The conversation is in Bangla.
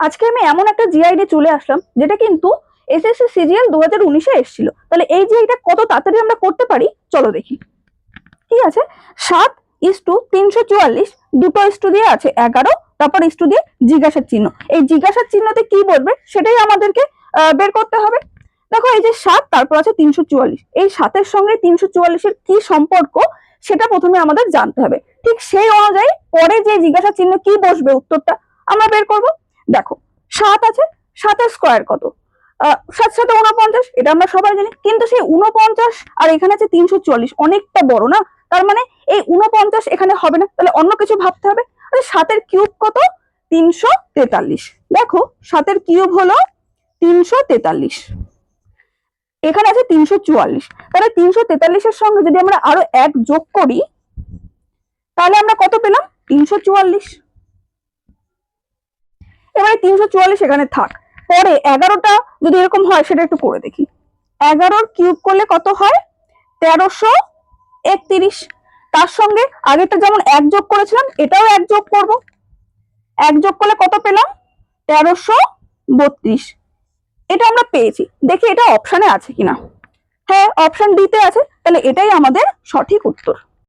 আজকে আমি এমন একটা জিআইডি চলে আসলাম, যেটা কিন্তু এসএসসি সিজিএল দু হাজার উনিশে এসেছিল। তাহলে এই জিআইটা কত তাড়াতাড়ি আমরা করতে পারি? চলো দেখি। ঠিক আছে? সাত ইস টু তিনশো চুয়াল্লিশ, দুটো ইস্টু দিয়ে আছে এগারো, তারপর ইস্টু দিয়ে জিজ্ঞাসার চিহ্ন। এই জিজ্ঞাসার চিহ্নতে কি বলবে? সেটাই আমাদেরকে বের করতে হবে। দেখো, এই যে সাত, তারপর আছে তিনশো চুয়াল্লিশ। এই সাতের সঙ্গে তিনশো চুয়াল্লিশের কি সম্পর্ক, সেটা প্রথমে আমাদের জানতে হবে। ঠিক সেই অনুযায়ী পরে যে জিজ্ঞাসা চিহ্ন কি বসবে উত্তরটা, আমরা বের করব। দেখো, সাত আছে সাতের স্কোয়ার কত? সাত সাথে উনপঞ্চাশ এটা আমরা সবাই জানি, কিন্তু সেই উনপঞ্চাশ আর এখানে আছে তিনশো চুয়াল্লিশ অনেকটা বড় না? তার মানে এই উনপঞ্চাশ এখানে হবে না, তাহলে অন্য কিছু ভাবতে হবে। সাতের কিউব কত? তিনশো তেতাল্লিশ। দেখো, সাতের কিউব হলো তিনশো তেতাল্লিশ। এখানে আছে তিনশো চুয়াল্লিশ। তাহলে তিনশো তেতাল্লিশের সঙ্গে যদি আমরা আরও এক যোগ করি, তাহলে আমরা কত পেলাম? তিনশো চুয়াল্লিশ। তিনশো চুয়াল্লিশ এখানে থাক। পরে এগারোটা যদি এরকম হয়, সেটা একটু করে দেখি। এগারোর কিউব করলে কত হয়? তেরোশো একত্রিশ। তার সঙ্গে আগেরটা যেমন এক যোগ করেছিলাম, এটাও এক যোগ করব। এক যোগ করলে কত পেলাম? তেরোশো বত্রিশ। এটা আমরা পেয়েছি। দেখি এটা অপশানে আছে কিনা। হ্যাঁ অপশন ডিতে আছে। তাহলে এটাই আমাদের সঠিক উত্তর।